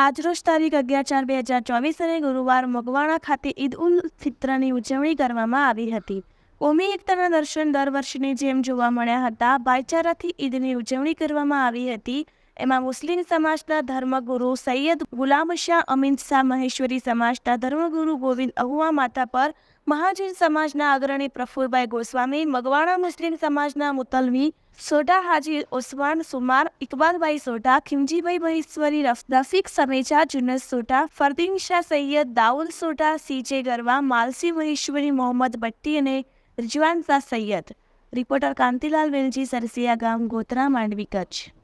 આજરોજ તારીખ અગિયાર ચાર બે હજાર ચોવીસ અને ગુરુવાર મગવાણા ખાતે ઈદ ઉલ ફિત્રની ઉજવણી કરવામાં આવી હતી. કોમી એકતાના દર્શન દર વર્ષની જેમ જોવા મળ્યા હતા. ભાઈચારાથી ઈદની ઉજવણી કરવામાં આવી હતી. એમાં મુસ્લિમ સમાજના ધર્મગુરુ સૈયદ ગુલામ શાહ અમીન શાહ મહેશ્વરી સમાજના ધર્મગુરુ ગોવિંદ અહુઆ માતા પર મહાજન સમાજના અગ્રણી પ્રફુલભાઈ ગોસ્વામી, મગવાણા મુસ્લિમ સમાજના મુતલવી સોઢા હાજી ઓસમાન સુમાર ઇકબાલભાઈ સોઢા, ખિમજીભાઈ મહેશ્વરી, રફ- રફીક સમેજા જુનસ સોઢા, ફરદીન શાહ સૈયદ, દાઉલ સોઢા, સીજે ગરવા, માલસી મહેશ્વરી, મોહમ્મદ ભટ્ટી અને રિજવાન શાહ સૈયદ. રિપોર્ટર કાંતિલાલ વેલજી, સરસિયા ગામ ગોત્રા માંડવી, કચ્છ.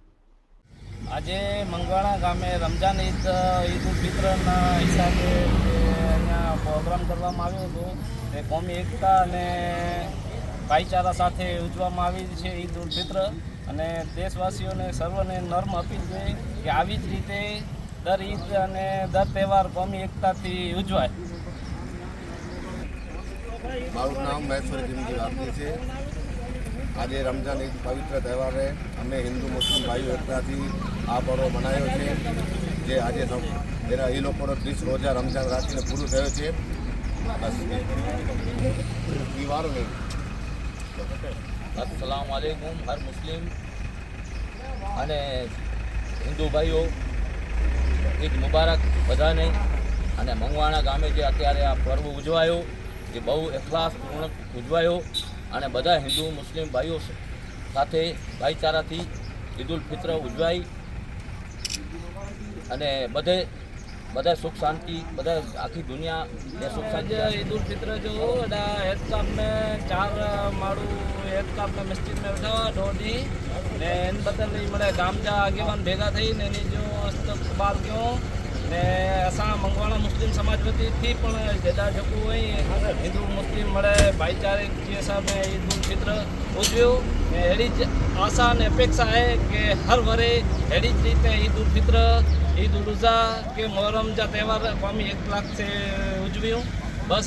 આજે મંગવાણા ગામે રમજાન ઈદ ઈદ ઉલ ફિત્રના હિસાબે અહીંયા પ્રોગ્રામ કરવામાં આવ્યો હતો તે કોમી એકતા અને ભાઈચારા સાથે ઉજવવામાં આવી છે ઈદ ઉલ ફિત્ર. અને દેશવાસીઓને સર્વને નર્મ અપીલ છે કે આવી જ રીતે દર ઈદ અને દર તહેવાર કોમી એકતાથી ઉજવાય. મારું નામ મહેશ્વર જીમજી વાપરી છે. આજે રમઝાન એક પવિત્ર તહેવારે અમે હિન્દુ, મુસ્લિમ ભાઈઓ એકતાથી આ પર્વ મનાવ્યો છે. જે આજે એના એ લોકોનો ત્રીસ રોજા રમઝાન રાખીને પૂરું થયો છે. અસલામ વાલેકુમ હર મુસ્લિમ અને હિન્દુ ભાઈઓ, ઈદ મુબારક બધાને. અને મંગવાણા ગામે જે અત્યારે આ પર્વ ઉજવાયો એ બહુ એખલાસપૂર્ણ ઉજવાયો અને બધા હિન્દુ મુસ્લિમ ભાઈઓ સાથે ભાઈચારાથી ઈદ ઉલ ફિત્ર ઉજવાય અને બધે બધા સુખ શાંતિ બધા આખી દુનિયા ને સુખ શાંતિ ઈદ ઉલ ફિત્ર જો હેદ કાપ મેં ચાર માળું હેદ કાપ મેં મસ્જિદ મેં બેઠા ઢોની ને એન બદલ મને ગામજા આગેવાન ભેગા થઈને એની જો અસ્તક બાર ગયો ને અસા સમાજ વતીથી પણ ભેદા જકવું હોય હિન્દુ, મુસ્લિમ મળે ભાઈચારે જે સામે ઈદ ઉલ ફિત્ર ઉજવ્યું એડી જ આશા અને અપેક્ષા છે કે હર વરે એડી જ રીતે ઈદ ઉલ ફિત્ર ઈદ ઉલ ઉઝા કે મોહરમ જા તહેવાર કોમી એક લાખ છે ઉજવ્યું. બસ